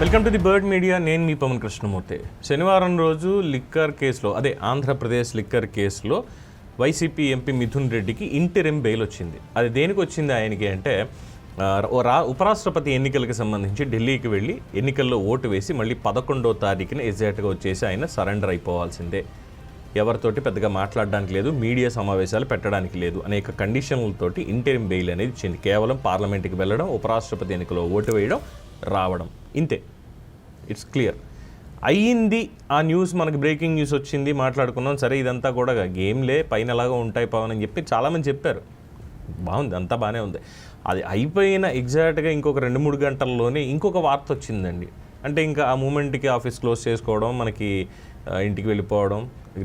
Welcome to the bird media. నేను మీ పవన్ కృష్ణమూర్తి. శనివారం రోజు లిక్కర్ కేసులో అదే ఆంధ్రప్రదేశ్ లిక్కర్ కేసులో వైసీపీ ఎంపీ మిథున్ రెడ్డికి ఇంటెరిం బెయిల్ వచ్చింది. అది దేనికి వచ్చింది ఆయనకి అంటే ఓ రా ఉపరాష్ట్రపతి ఎన్నికలకు సంబంధించి ఢిల్లీకి వెళ్ళి ఎన్నికల్లో ఓటు వేసి మళ్ళీ పదకొండో తారీఖున ఎగ్జాక్ట్గా వచ్చేసి ఆయన సరెండర్ అయిపోవాల్సిందే. ఎవరితోటి పెద్దగా మాట్లాడడానికి లేదు మీడియా సమావేశాలు పెట్టడానికి లేదు అనేక కండిషన్లతోటి ఇంటెరిం బెయిల్ అనేది ఇచ్చింది కేవలం పార్లమెంట్కి వెళ్ళడం ఉపరాష్ట్రపతి ఎన్నికలో ఓటు వేయడం రావడం. ఇంతే. ఇట్స్ క్లియర్ అయ్యింది ఆ న్యూస్ మనకి బ్రేకింగ్ న్యూస్ వచ్చింది మాట్లాడుకున్నాం సరే ఇదంతా కూడా గేమ్లే పైన ఎలాగో ఉంటాయి పవన్ అని చెప్పి చాలామంది చెప్పారు. బాగుంది అంతా బాగానే ఉంది. అది అయిపోయిన ఎగ్జాక్ట్గా ఇంకొక రెండు మూడు గంటల్లోనే ఇంకొక వార్త వచ్చిందండి. అంటే ఇంకా ఆ మూమెంట్కి ఆఫీస్ క్లోజ్ చేసుకోవడం మనకి ఇంటికి వెళ్ళిపోవడం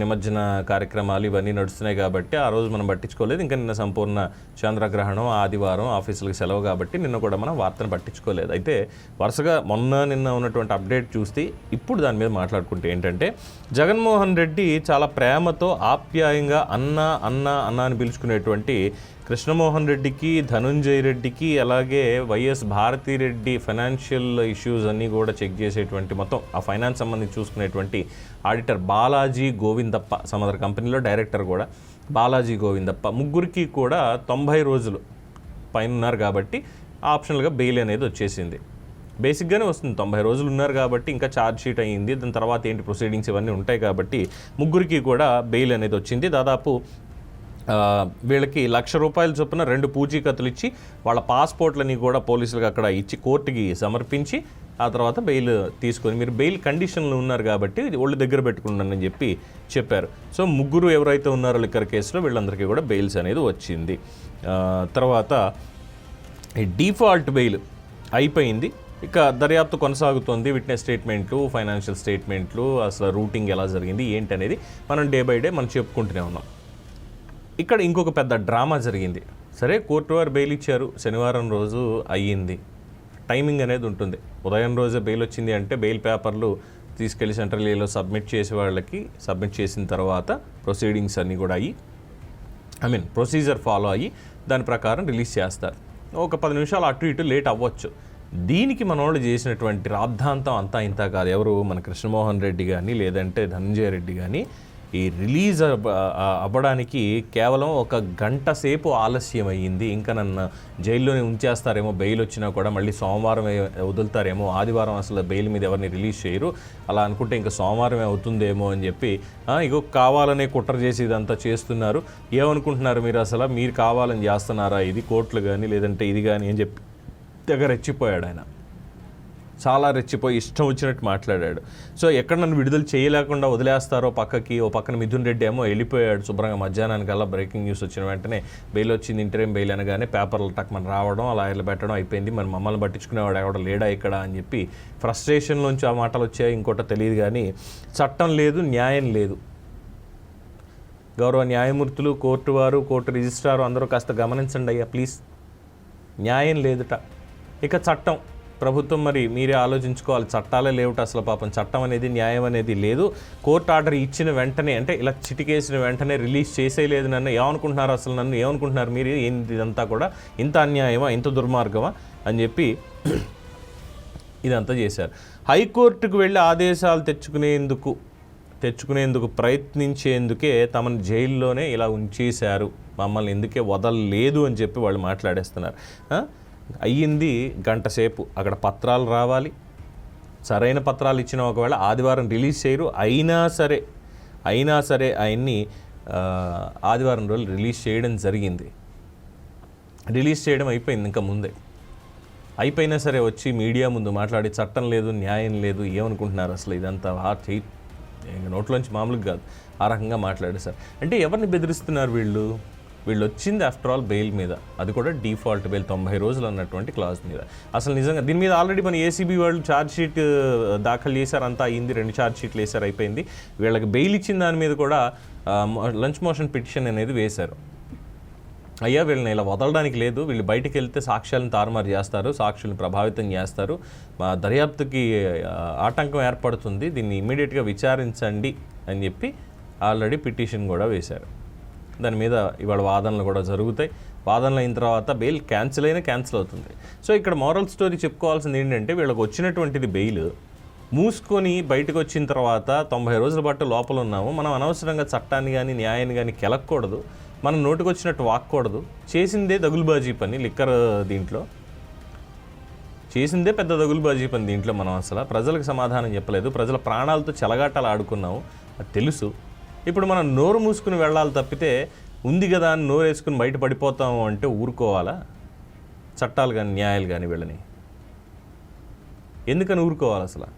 నిమజ్జన కార్యక్రమాలు ఇవన్నీ నడుస్తున్నాయి కాబట్టి ఆ రోజు మనం పట్టించుకోలేదు. ఇంకా నిన్న సంపూర్ణ చంద్రగ్రహణం ఆదివారం ఆఫీసులకు సెలవు కాబట్టి నిన్న కూడా మనం వార్తను పట్టించుకోలేదు. అయితే వరుసగా మొన్న నిన్న ఉన్నటువంటి అప్డేట్ చూస్తే ఇప్పుడు దాని మీద మాట్లాడుకుంటే ఏంటంటే జగన్మోహన్ రెడ్డి చాలా ప్రేమతో ఆప్యాయంగా అన్న అన్న అన్న అని పిలుచుకునేటువంటి కృష్ణమోహన్ రెడ్డికి ధనుంజయ్ రెడ్డికి అలాగే వైఎస్ భారతిరెడ్డి ఫైనాన్షియల్ ఇష్యూస్ అన్నీ కూడా చెక్ చేసేటువంటి మొత్తం ఆ ఫైనాన్స్ సంబంధించి చూసుకునేటువంటి ఆడిటర్ బాలాజీ గోవిందప్ప సమదర కంపెనీలో డైరెక్టర్ కూడా బాలాజీ గోవిందప్ప. ముగ్గురికి కూడా తొంభై రోజులు పైన ఉన్నారు కాబట్టి ఆప్షనల్గా బెయిల్ అనేది వచ్చేసింది. బేసిక్గానే వస్తుంది తొంభై రోజులు ఉన్నారు కాబట్టి ఇంకా ఛార్జ్ షీట్ అయ్యింది దాని తర్వాత ఏంటి ప్రొసీడింగ్స్ ఇవన్నీ ఉంటాయి కాబట్టి ముగ్గురికి కూడా బెయిల్ అనేది వచ్చింది. దాదాపు వీళ్ళకి లక్ష రూపాయల చొప్పున రెండు పూచీకత్తులు ఇచ్చి వాళ్ళ పాస్పోర్ట్లని కూడా పోలీసులకు అక్కడ ఇచ్చి కోర్టుకి సమర్పించి ఆ తర్వాత బెయిల్ తీసుకొని మీరు బెయిల్ కండిషన్లు ఉన్నారు కాబట్టి ఒళ్ళు దగ్గర పెట్టుకున్నానని చెప్పి చెప్పారు. సో ముగ్గురు ఎవరైతే ఉన్నారో లిక్కర్ కేసులో వీళ్ళందరికీ కూడా బెయిల్స్ అనేది వచ్చింది. తర్వాత డిఫాల్ట్ బెయిల్ అయిపోయింది. ఇక దర్యాప్తు కొనసాగుతోంది. విట్నెస్ స్టేట్మెంట్లు ఫైనాన్షియల్ స్టేట్మెంట్లు అసలు రూటింగ్ ఎలా జరిగింది ఏంటి అనేది మనం డే బై డే మనం చెప్పుకుంటూనే ఉన్నాం. ఇక్కడ ఇంకొక పెద్ద డ్రామా జరిగింది. సరే కోర్టు వారు బెయిల్ ఇచ్చారు. శనివారం రోజు అయ్యింది. టైమింగ్ అనేది ఉంటుంది. ఉదయం రోజే బెయిల్ వచ్చింది అంటే బెయిల్ పేపర్లు తీసుకెళ్ళి సెంట్రల్ ఏలో సబ్మిట్ చేసే వాళ్ళకి సబ్మిట్ చేసిన తర్వాత ప్రొసీడింగ్స్ అన్నీ కూడా అయ్యి ఐ మీన్ ప్రొసీజర్ ఫాలో అయ్యి దాని ప్రకారం రిలీజ్ చేస్తారు. ఒక పది నిమిషాలు అటు ఇటు లేట్ అవ్వచ్చు. దీనికి మన వాళ్ళు చేసినటువంటి రాద్ధాంతం అంతా ఇంత కాదు. ఎవరు మన కృష్ణమోహన్ రెడ్డి కానీ లేదంటే ధనంజయ రెడ్డి కానీ ఈ రిలీజ్ అవ్వడానికి కేవలం ఒక గంట సేపు ఆలస్యం అయ్యింది ఇంకా నన్ను జైల్లోనే ఉంచేస్తారేమో బెయిల్ వచ్చినా కూడా మళ్ళీ సోమవారం వదులుతారేమో ఆదివారం అసలు బెయిల్ మీద ఎవరిని రిలీజ్ చేయరు. అలా అనుకుంటే ఇంకా సోమవారమే అవుతుందేమో అని చెప్పి ఇగో కావాలనే కుట్ర చేసి ఇదంతా చేస్తున్నారు. ఏమనుకుంటున్నారు మీరు అసలు? మీరు కావాలని చేస్తున్నారా? ఇది కోర్టులు కానీ లేదంటే ఇది కానీ అని చెప్పి తెగ రెచ్చిపోయాడు ఆయన. చాలా రెచ్చిపోయి ఇష్టం వచ్చినట్టు మాట్లాడాడు. సో ఎక్కడ నన్ను విడుదల చేయలేకుండా వదిలేస్తారో పక్కకి ఓ పక్కన మిథున్ రెడ్డి ఏమో వెళ్ళిపోయాడు శుభ్రంగా మధ్యాహ్నానికల్లా బ్రేకింగ్ న్యూస్ వచ్చిన వెంటనే. బెయిల్ వచ్చింది ఇంటరేం బెయిల్ అనగానే పేపర్లు టక్ మన రావడం అలా పెట్టడం అయిపోయింది. మరి మమ్మల్ని పట్టించుకునేవాడు ఎవడ లేడా ఇక్కడ అని చెప్పి ఫ్రస్ట్రేషన్లోంచి ఆ మాటలు వచ్చాయి ఇంకోట తెలియదు కానీ చట్టం లేదు న్యాయం లేదు. గౌరవ న్యాయమూర్తులు కోర్టు వారు కోర్టు రిజిస్ట్రారు అందరూ కాస్త గమనించండి అయ్యా ప్లీజ్. న్యాయం లేదుట. ఇక చట్టం. ప్రభుత్వం మరి మీరే ఆలోచించుకోవాలి. చట్టాలే లేవుట అసలు పాపం. చట్టం అనేది న్యాయం అనేది లేదు. కోర్టు ఆర్డర్ ఇచ్చిన వెంటనే అంటే ఇలా చిటికేసిన వెంటనే రిలీజ్ చేసేయలేదు నన్ను. ఏమనుకుంటున్నారు అసలు నన్ను? ఏమనుకుంటున్నారు మీరు? ఏంది ఇదంతా కూడా? ఇంత అన్యాయమా? ఇంత దుర్మార్గమా? అని చెప్పి ఇదంతా చేశారు. హైకోర్టుకు వెళ్ళి ఆదేశాలు తెచ్చుకునేందుకు తెచ్చుకునేందుకు ప్రయత్నించేందుకే తమను జైల్లోనే ఇలా ఉంచేశారు. మమ్మల్ని ఎందుకే వదలలేదు అని చెప్పి వాళ్ళు మాట్లాడేస్తున్నారు. అయ్యింది గంట సేపు. అక్కడ పత్రాలు రావాలి. సరైన పత్రాలు ఇచ్చిన ఒకవేళ ఆదివారం రిలీజ్ చేయరు. అయినా సరే అయినా సరే ఆయన్ని ఆదివారం రోజు రిలీజ్ చేయడం జరిగింది. రిలీజ్ చేయడం అయిపోయింది ఇంకా ముందే. అయిపోయినా సరే వచ్చి మీడియా ముందు మాట్లాడి చట్టం లేదు న్యాయం లేదు ఏమనుకుంటున్నారు అసలు ఇదంతా? చెయ్యి నోట్లోంచి మామూలుగా కాదు. ఆ రకంగా మాట్లాడేశారు సార్. అంటే ఎవరిని బెదిరిస్తున్నారు వీళ్ళు? వీళ్ళు వచ్చింది ఆఫ్టర్ ఆల్ బెయిల్ మీద. అది కూడా డిఫాల్ట్ బెయిల్ తొంభై రోజులు అన్నటువంటి క్లాజ్ మీద. అసలు నిజంగా దీని మీద ఆల్రెడీ మన ఏసీబీ వాళ్ళు ఛార్జ్ షీట్ uh, దాఖలు చేశారు అంతా అయింది రెండు ఛార్జ్ షీట్లు వేశారు అయిపోయింది. వీళ్ళకి బెయిల్ ఇచ్చిన దాని మీద కూడా లంచ్ మోషన్ పిటిషన్ అనేది వేశారు. అయ్యా వీళ్ళని ఇలా వదలడానికి లేదు. వీళ్ళు బయటికి వెళ్తే సాక్ష్యాలను తారుమారు చేస్తారు సాక్షులను ప్రభావితం చేస్తారు. మా దర్యాప్తుకి uh, ఆటంకం ఏర్పడుతుంది. దీన్ని ఇమీడియట్గా విచారించండి అని చెప్పి ఆల్రెడీ పిటిషన్ కూడా వేశారు. దాని మీద ఇవాళ వాదనలు కూడా జరుగుతాయి. వాదనలు అయిన తర్వాత బెయిల్ క్యాన్సిల్ అయినా క్యాన్సిల్ అవుతుంది. సో ఇక్కడ మోరల్ స్టోరీ చెప్పుకోవాల్సింది ఏంటంటే వీళ్ళకి వచ్చినటువంటిది బెయిల్. మూసుకొని బయటకు వచ్చిన తర్వాత తొంభై రోజుల పాటు లోపల ఉన్నాము. మనం అనవసరంగా చట్టాన్ని కానీ న్యాయాన్ని కానీ కెలక్కూడదు. మనం నోటికొచ్చినట్టు వాక్కూడదు. చేసిందే దగులుబాజీ పని లిక్కర్ దీంట్లో. చేసిందే పెద్ద దగులుబాజీ పని దీంట్లో మనం అసలు. ప్రజలకు సమాధానం చెప్పలేదు. ప్రజల ప్రాణాలతో చెలగాటాలు ఆడుకున్నాము. అది తెలుసు. ఇప్పుడు మనం నోరు మూసుకుని వెళ్ళాలి తప్పితే ఉంది కదా అని నోరు వేసుకుని బయట పడిపోతాము అంటే ఊరుకోవాలా? చట్టాలు కానీ న్యాయాలు కానీ వీళ్ళని. ఎందుకని ఊరుకోవాలి అసలు?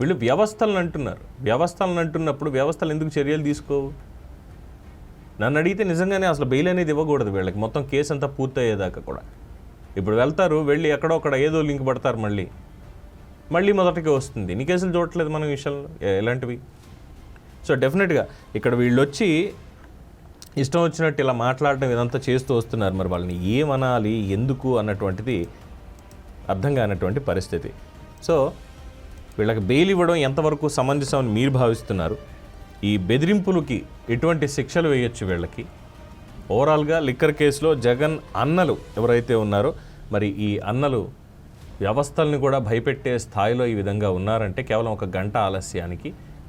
వీళ్ళు వ్యవస్థలను అంటున్నారు. వ్యవస్థలను అంటున్నప్పుడు వ్యవస్థలు ఎందుకు చర్యలు తీసుకోవు? నన్ను అడిగితే నిజంగానే అసలు బెయిల్ అనేది ఇవ్వకూడదు వీళ్ళకి. మొత్తం కేసు అంతా పూర్తయ్యేదాకా కూడా. ఇప్పుడు వెళ్తారు వెళ్ళి ఎక్కడో అక్కడ ఏదో లింక్ పడతారు మళ్ళీ. మళ్ళీ మొదటికి వస్తుంది. నీ కేసులు చూడట్లేదు మనం విషయంలో. ఎలాంటివి సో డెఫినెట్గా ఇక్కడ వీళ్ళు వచ్చి ఇష్టం వచ్చినట్టు ఇలా మాట్లాడడం ఇదంతా చేస్తూ వస్తున్నారు. మరి వాళ్ళని ఏమనాలి ఎందుకు అన్నటువంటిది అర్థం కానటువంటి పరిస్థితి. సో వీళ్ళకి బెయిల్ ఇవ్వడం ఎంతవరకు సమంజసం అని మీరు భావిస్తున్నారు. ఈ బెదిరింపులకి ఎటువంటి శిక్షలు వేయొచ్చు వీళ్ళకి? ఓవరాల్గా లిక్కర్ కేసులో జగన్ అన్నలు ఎవరైతే ఉన్నారో మరి ఈ అన్నలు వ్యవస్థల్ని కూడా భయపెట్టే స్థాయిలో ఈ విధంగా ఉన్నారంటే కేవలం ఒక గంట ఆలస్యానికి